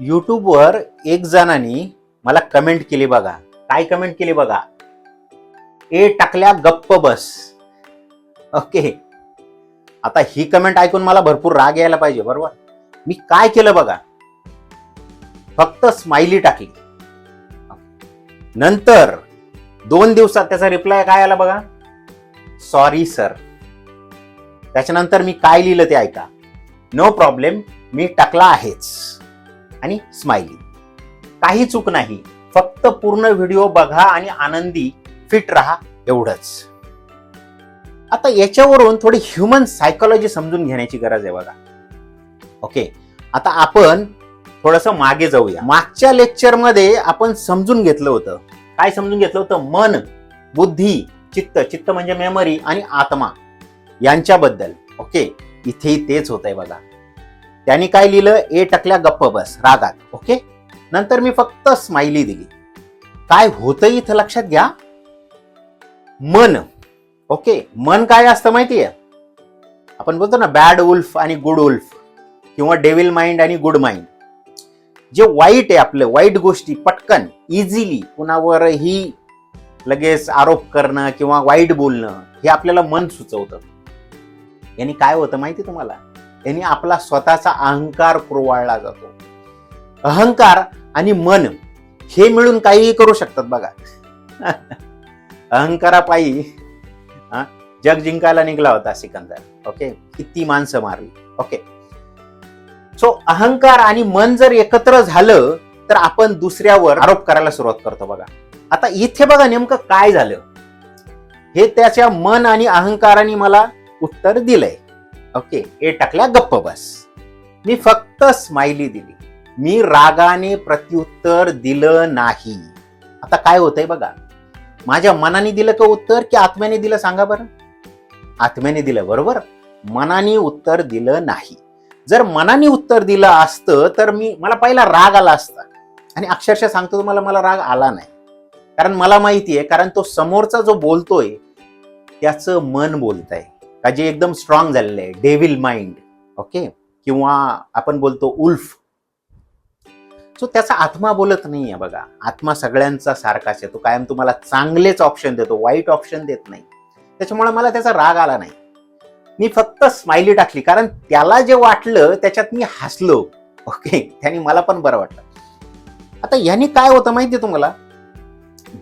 यूट्यूबवर एक जणांनी मला कमेंट केली बघा. काय कमेंट केली बघा? ए टाकल्या गप्प बस. ओके आता ही कमेंट ऐकून मला भरपूर राग यायला पाहिजे बरोबर? मी काय केलं बघा? फक्त स्माइली टाकली नंतर दोन दिवसात त्याचा रिप्लाय काय आला बघा? सॉरी सर त्याच्यानंतर मी काय लिहिलं ते ऐका. नो प्रॉब्लेम मी टाकला आहेच. आणि स्माइली काही चूक नाही. फक्त पूर्ण व्हिडिओ बघा आणि आनंदी फिट राहा एवढंच. आता याच्यावरून थोडी ह्युमन सायकोलॉजी समजून घेण्याची गरज आहे बघा. ओके आता आपण थोडस मागे जाऊया. मागच्या लेक्चरमध्ये आपण समजून घेतलं होतं. काय समजून घेतलं होतं? मन बुद्धी चित्त. चित्त म्हणजे मेमरी आणि आत्मा. यांच्याबद्दल. ओके इथेही तेच होत आहे बघा. त्यांनी काय लिहिलं? ए टकल्या गप्प बस रागात. ओके? नंतर मी फक्त स्माइली दिली. काय होतं इथं लक्षात घ्या. मन. ओके? मन काय असतं माहितीये? आपण बोलतो ना बॅड उल्फ आणि गुड उल्फ किंवा डेव्हिल माइंड आणि गुड माइंड जे वाईट आहे आपलं वाईट गोष्टी पटकन इझिली कुणावरही लगेच आरोप करणं किंवा वाईट बोलणं हे आपल्याला मन सुचवतं. यांनी काय होतं माहिती तुम्हाला? यांनी आपला स्वतःचा अहंकार कुरवाळला जातो. अहंकार आणि मन हे मिळून काहीही करू शकतात बघा. अहंकारापायी हा, जग जिंकायला निघला होता सिकंदर. ओके? किती माणसं मारली. ओके? सो अहंकार आणि मन जर एकत्र झालं तर आपण दुसऱ्यावर आरोप करायला सुरुवात करतो बघा. आता इथे बघा नेमकं काय झालं. हे त्याच्या मन आणि अहंकाराने मला उत्तर दिलंय. ओके हे टाकल्या गप्प बस. मी फक्त स्माइली दिली. मी रागाने प्रत्युत्तर दिलं नाही. आता काय होतंय बघा. माझ्या मनाने दिलं का उत्तर की आत्म्याने दिलं सांगा बरं. आत्म्याने दिलं बरोबर? मनाने उत्तर दिलं नाही. जर मनाने उत्तर दिलं असतं तर मी मला पहिला राग आला असता. आणि अक्षरशः सांगतो तुम्हाला मला राग आला नाही. कारण मला माहिती आहे कारण तो समोरचा जो बोलतोय त्याचं मन बोलत आहे का जे एकदम स्ट्रॉंग झालेलं आहे. डेव्हिल माइंड ओके किंवा आपण बोलतो उल्फ. सो त्याचा आत्मा बोलत नाहीये बघा. आत्मा सगळ्यांचा सारखाच आहे. तो कायम तुम्हाला चांगलेच ऑप्शन देतो. वाईट ऑप्शन देत नाही. त्याच्यामुळे मला त्याचा राग आला नाही. मी फक्त स्माइली टाकली. कारण त्याला जे वाटलं त्याच्यात मी हसलो. ओके त्याने मला पण बरं वाटलं. आता याने काय होतं माहितीये तुम्हाला?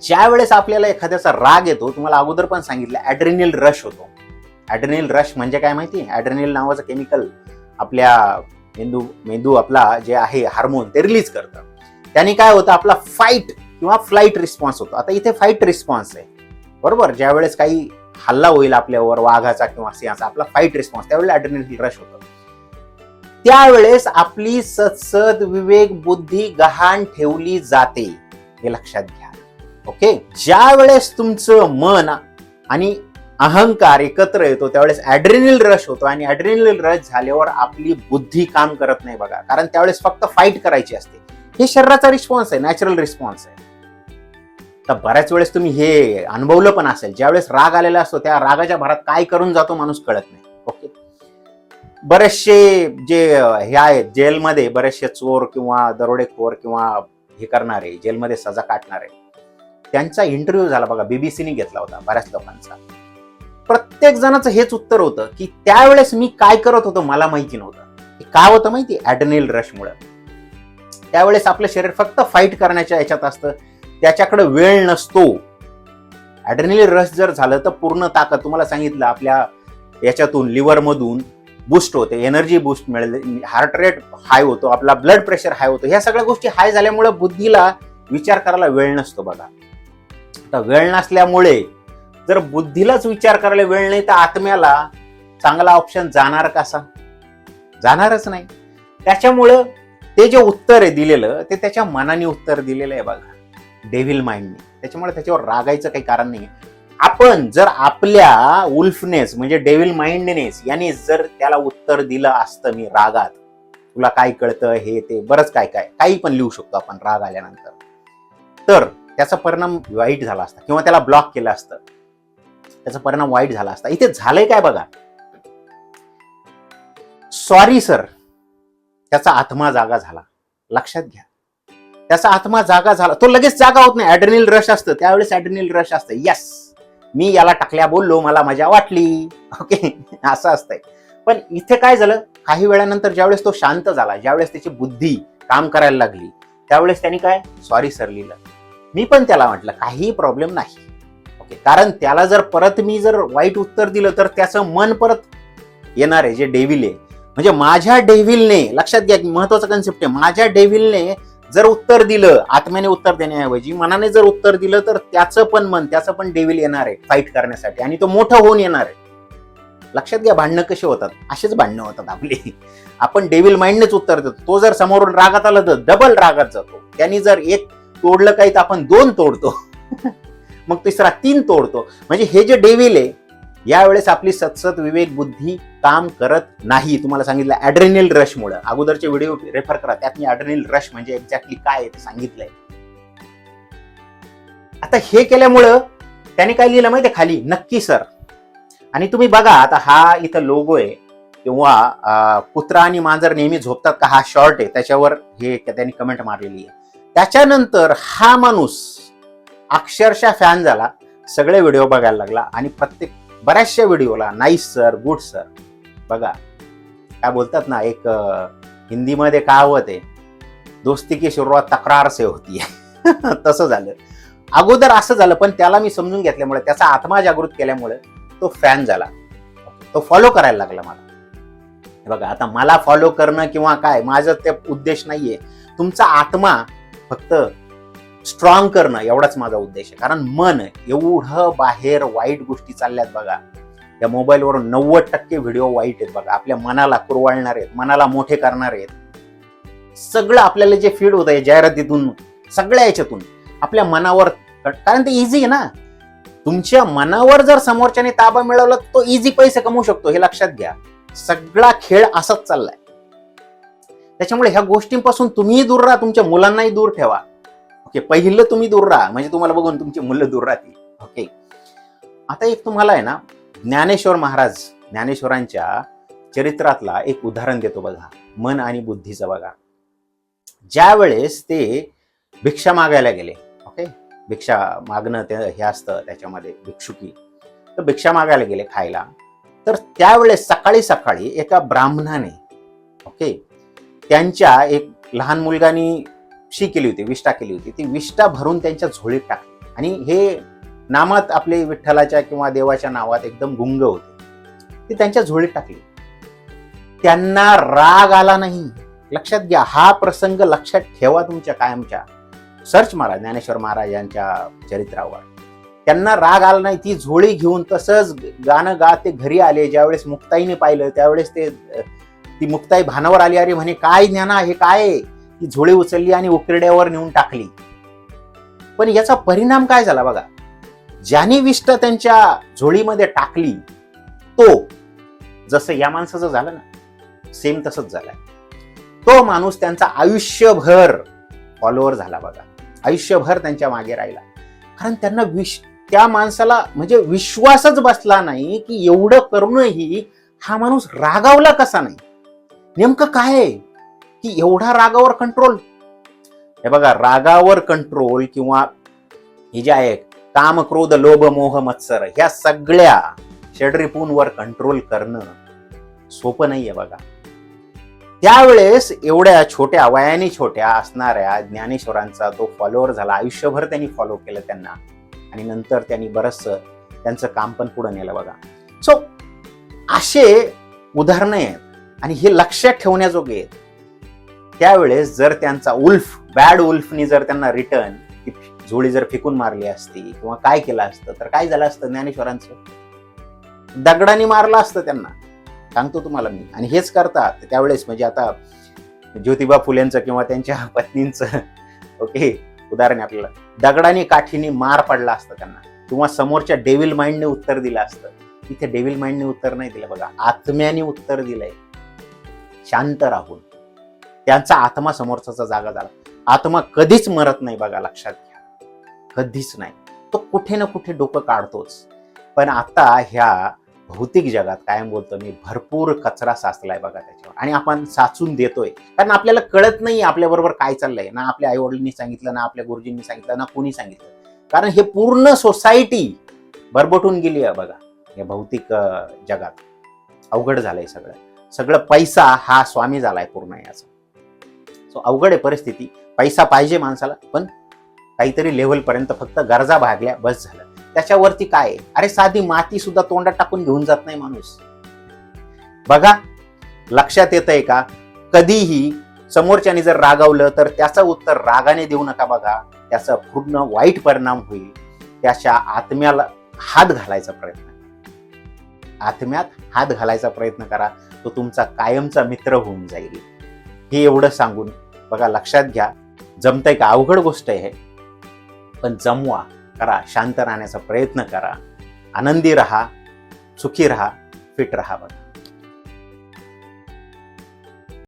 ज्या वेळेस आपल्याला एखाद्याचा राग येतो तुम्हाला अगोदर पण सांगितलं ऍड्रेनिल रश होतो. ॲड्रेनिल रश म्हणजे काय माहिती? ॲड्रेनिल नावाचं केमिकल आपल्या मेंदू मेंदू आपला जे आहे हार्मोन ते रिलीज करतं. त्याने काय होतं? आपला फाईट किंवा फ्लाईट रिस्पॉन्स होतो. आता इथे फाईट रिस्पॉन्स आहे. बरोबर? ज्या वेळेस काही हल्ला होईल आपल्यावर वाघाचा किंवा सिंहाचा आपला फाईट रिस्पॉन्स त्यावेळेला ॲड्रेनिल रश होतं. त्यावेळेस आपली सत्सद विवेक बुद्धी गहाण ठेवली जाते. हे लक्षात घ्या. ओके ज्या वेळेस तुमचं मन आणि अहंकार एकत्र येतो त्यावेळेस ऍड्रेनिल रश होतो आणि ऍड्रेनिल रश झाल्यावर आपली बुद्धी काम करत नाही बघा. कारण त्यावेळेस फक्त फाईट करायची असते. हे शरीराचा रिस्पॉन्स आहे नॅचरल रिस्पॉन्स आहे. तर बऱ्याच वेळेस तुम्ही हे अनुभवलं पण असेल. ज्यावेळेस राग आलेला असतो त्या रागाच्या भरात काय करून जातो माणूस कळत नाही. ओके? बरेचसे जे हे आहेत जेलमध्ये बरेचसे चोर किंवा दरोडेखोर किंवा हे करणारे जेलमध्ये सजा काटणारे त्यांचा इंटरव्ह्यू झाला बघा बीबीसीने घेतला होता बऱ्याच लोकांचा. प्रत्येक जणाचं हेच उत्तर होतं की त्यावेळेस मी काय करत होतो मला माहिती नव्हतं. हे काय होतं माहिती ॲडनेल रशमुळे. त्यावेळेस आपलं शरीर फक्त फाईट करण्याच्या याच्यात असतं. त्याच्याकडे वेळ नसतो. ऍड्रेनल रश जर झालं तर पूर्ण ताकद तुम्हाला सांगितलं आपल्या याच्यातून लिव्हरमधून बूस्ट होते. एनर्जी बूस्ट मिळेल. हार्ट रेट हाय होतो. आपला ब्लड प्रेशर हाय होतो. ह्या सगळ्या गोष्टी हाय झाल्यामुळे बुद्धीला विचार करायला वेळ नसतो बघा. आता वेळ नसल्यामुळे जर बुद्धीलाच विचार करायला वेळ नाही तर आत्म्याला चांगला ऑप्शन जाणार कसा? जाणारच नाही. त्याच्यामुळं ते जे उत्तर आहे दिलेलं ते त्याच्या मनाने उत्तर दिलेलं आहे बघा. डेव्हिल माइंडने त्याच्यामुळे त्याच्यावर रागायचं काही कारण नाही आपण जर आपल्या उल्फनेस म्हणजे डेव्हिल माइंडनेस याने जर त्याला उत्तर दिलं असतं मी रागात तुला काय कळतं हे ते बरंच काय काय काही पण लिहू शकतो आपण राग आल्यानंतर. तर त्याचा परिणाम वाईट झाला असता किंवा त्याला ब्लॉक केलं असतं. त्याचा परिणाम वाईट झाला असता. इथे झालंय काय बघा? सॉरी सर त्याचा आत्मा जागा झाला. लक्षात घ्या. त्याचा आत्मा जागा झाला. तो लगेच जागा होत नाही. ऍड्रेनिल रश असतं. त्यावेळेस ऍड्रेनिल रश असतं. यस मी याला टाकल्या बोललो मला मजा वाटली. ओके असं असतंय. पण इथे काय झालं? काही वेळानंतर ज्यावेळेस तो शांत झाला ज्यावेळेस त्याची बुद्धी काम करायला लागली त्यावेळेस त्यांनी काय? सॉरी सर लिहिलं. मी पण त्याला म्हटलं काही प्रॉब्लेम नाही. ओके. कारण त्याला जर परत मी जर वाईट उत्तर दिलं तर त्याचं मन परत येणार आहे जे डेव्हिल आहे. म्हणजे माझ्या डेव्हिलने लक्षात घ्या की महत्त्वाचा कन्सेप्ट आहे माझ्या डेव्हिलने जर उत्तर दिलं आत्म्याने उत्तर देण्याऐवजी मनाने जर उत्तर दिलं तर त्याचं पण मन त्याचं पण डेव्हिल येणार आहे फाईट करण्यासाठी. आणि तो मोठं होऊन येणार आहे. लक्षात घ्या भांडणं कशी होतात. असेच भांडणं होतात आपली. आपण डेव्हिल माइंडनेच उत्तर देतो. तो जर समोरून रागात आला तर डबल रागात जातो. त्यांनी जर एक तोडलं काही तर आपण दोन तोडतो. मग तिसरा तीन तोडतो. म्हणजे हे जे डेविल आहे यावेळेस आपली सतसत विवेक बुद्धी काम करत नाही. तुम्हाला सांगितलं ऍड्रेनिल रश मुळे. अगोदरचे व्हिडिओ रेफर करा त्यात मी ऍड्रेनिल रश म्हणजे एक्झॅक्टली काय आहे ते सांगितलंय. आता हे केल्यामुळं त्याने काय लिहिलं माहितीये खाली? नक्की सर. आणि तुम्ही बघा आता हा इथं लोगो आहे. किंवा कुत्रा आणि मांजर नेहमी झोपतात का? हा शॉर्ट आहे. त्याच्यावर हे त्यांनी कमेंट मारलेली आहे. त्याच्यानंतर हा माणूस अक्षरशः फॅन झाला. सगळे व्हिडिओ बघायला लागला आणि प्रत्येक बऱ्याचशा व्हिडिओला नाईस सर गुड सर बघा काय बोलतात ना एक हिंदीमध्ये कहावत आहे दोस्ती की सुरुवात तक्रार से होती तसं झालं. अगोदर असं झालं पण त्याला मी समजून घेतल्यामुळे त्याचा आत्मा जागृत केल्यामुळे तो फॅन झाला. तो फॉलो करायला लागला मला. बघा आता मला फॉलो करणं किंवा काय माझं ते उद्देश नाहीये. तुमचा आत्मा फक्त स्ट्रॉंग करणं एवढाच माझा उद्देश आहे. कारण मन एवढं बाहेर वाईट गोष्टी चालल्यात बघा. या मोबाईलवर नव्वद टक्के व्हिडिओ वाईट आहेत बघा. आपल्या मनाला कुरवाळणार आहेत मनाला मोठे करणार आहेत. सगळं आपल्याला जे फीड होत आहे जाहिरातीतून सगळ्या याच्यातून आपल्या मनावर कारण ते इझी आहे ना. तुमच्या मनावर जर समोरच्याने ताबा मिळवला तर तो इझी पैसे कमवू शकतो हे लक्षात घ्या. सगळा खेळ असाच चाललाय. त्याच्यामुळे ह्या गोष्टींपासून तुम्ही दूर राहा तुमच्या मुलांनाही दूर ठेवा. ओके पहिलं तुम्ही दूर राहा. म्हणजे तुम्हाला बघून तुमची मुलं दूर राहतील. ओके आता एक तुम्हाला आहे ना ज्ञानेश्वर महाराज ज्ञानेश्वरांच्या चरित्रातला एक उदाहरण देतो बघा. मन आणि बुद्धीचं बघा. ज्या वेळेस ते भिक्षा मागायला गेले ओके भिक्षा मागणं ते हे असतं त्याच्यामध्ये भिक्षुकी. तर भिक्षा मागायला गेले खायला. तर त्यावेळेस सकाळी सकाळी एका ब्राह्मणाने ओके त्यांच्या एक लहान मुलगानी शी केली होती विष्ठा केली होती. ती विष्ठा भरून त्यांच्या झोळीत टाकली. आणि हे नामात आपले विठ्ठलाच्या किंवा देवाच्या नावात एकदम गुंग होते. ती त्यांच्या झोळीत टाकली. त्यांना राग आला नाही. लक्षात घ्या हा प्रसंग लक्षात ठेवा तुमच्या कायमच्या. सर्च मारा ज्ञानेश्वर महाराजांच्या चरित्रावर. त्यांना राग आला नाही. ती झोळी घेऊन तसंच गाणं गा ते घरी आले. ज्यावेळेस मुक्ताईने पाहिलं त्यावेळेस ते ती मुक्ताई भानावर आली. अरे म्हणे काय ज्ञाना हे काय आहे? ती झोळी उचलली आणि उकिरड्यावर नेऊन टाकली. पण याचा परिणाम काय झाला बघा? ज्याने विष्ट त्यांच्या झोळीमध्ये टाकली तो जसं या माणसाचं झालं ना सेम तसंच झालं तो माणूस त्यांचा आयुष्यभर फॉलोअर झाला बघा. आयुष्यभर त्यांच्या मागे राहिला. कारण त्यांना विश त्या माणसाला म्हणजे विश्वासच बसला नाही की एवढं करूनही हा माणूस रागावला कसा नाही? नेमकं काय आहे? की एवढा रागावर कंट्रोल हे बघा रागावर कंट्रोल किंवा हे जे आहे काम क्रोध लोभ मोह मत्सर ह्या सगळ्या षडरिपूंवर कंट्रोल करणं सोपं नाहीये बघा. त्यावेळेस एवढ्या छोट्या वयाने छोट्या असणाऱ्या ज्ञानेश्वरांचा तो फॉलोअर झाला. आयुष्यभर त्यांनी फॉलो केलं त्यांना. आणि नंतर त्यांनी बरंच त्यांचं काम पण पुढे नेलं बघा. सो असे उदाहरणं आहेत. आणि हे लक्षात ठेवण्याजोगे आहेत. त्यावेळेस जर त्यांचा उल्फ बॅड उल्फनी जर त्यांना रिटर्न ती झोळी जर फेकून मारली असती किंवा काय केलं असतं तर काय झालं असतं ज्ञानेश्वरांचं? दगडाने मारलं असतं त्यांना. सांगतो तुम्हाला मी. आणि हेच करतात. त्यावेळेस म्हणजे आता ज्योतिबा फुलेंचं किंवा त्यांच्या पत्नींचं ओके उदाहरण आपल्याला. दगडाने काठीने मार पडला असतं त्यांना. किंवा समोरच्या डेव्हिल माइंडने उत्तर दिलं असतं. इथे डेव्हिल माइंडने उत्तर नाही दिलं. बघा आत्म्याने उत्तर दिलंय. शांत राहून. त्यांचा आत्मा समोरचा जागा झाला. आत्मा कधीच मरत नाही बघा लक्षात घ्या. कधीच नाही. तो कुठे ना कुठे डोकं काढतोच. पण आता ह्या भौतिक जगात कायम बोलतो मी भरपूर कचरा साचलाय बघा त्याच्यावर. आणि आपण साचून देतोय. कारण आपल्याला कळत नाही आपल्याबरोबर काय चाललंय. ना आपल्या आई वडिलांनी सांगितलं ना आपल्या गुरुजींनी सांगितलं ना कोणी सांगितलं. कारण हे पूर्ण सोसायटी बरबटून गेली आहे बघा. या भौतिक जगात. अवघड झालंय सगळं. सगळं पैसा हा स्वामी झालाय पूर्ण याचा. असतो अवघड आहे परिस्थिती. पैसा पाहिजे माणसाला पण काहीतरी लेवल पर्यंत फक्त गरजा भागल्या बस झालं. त्याच्यावरती काय? अरे साधी माती सुद्धा तोंडात टाकून घेऊन जात नाही माणूस. बघा लक्षात येत आहे का? कधीही समोरच्याने जर रागावलं तर त्याचं उत्तर रागाने देऊ नका बघा. त्याचा पूर्ण वाईट परिणाम होईल. त्याच्या आत्म्याला हात घालायचा प्रयत्न आत्म्यात हात घालायचा प्रयत्न करा. तो तुमचा कायमचा मित्र होऊन जाईल. हे एवढं सांगून बघा लक्षात घ्या जमतंय का? अवघड गोष्ट आहे पण जमवा करा शांत राहण्याचा प्रयत्न करा. आनंदी राहा सुखी राहा फिट राहा बघा.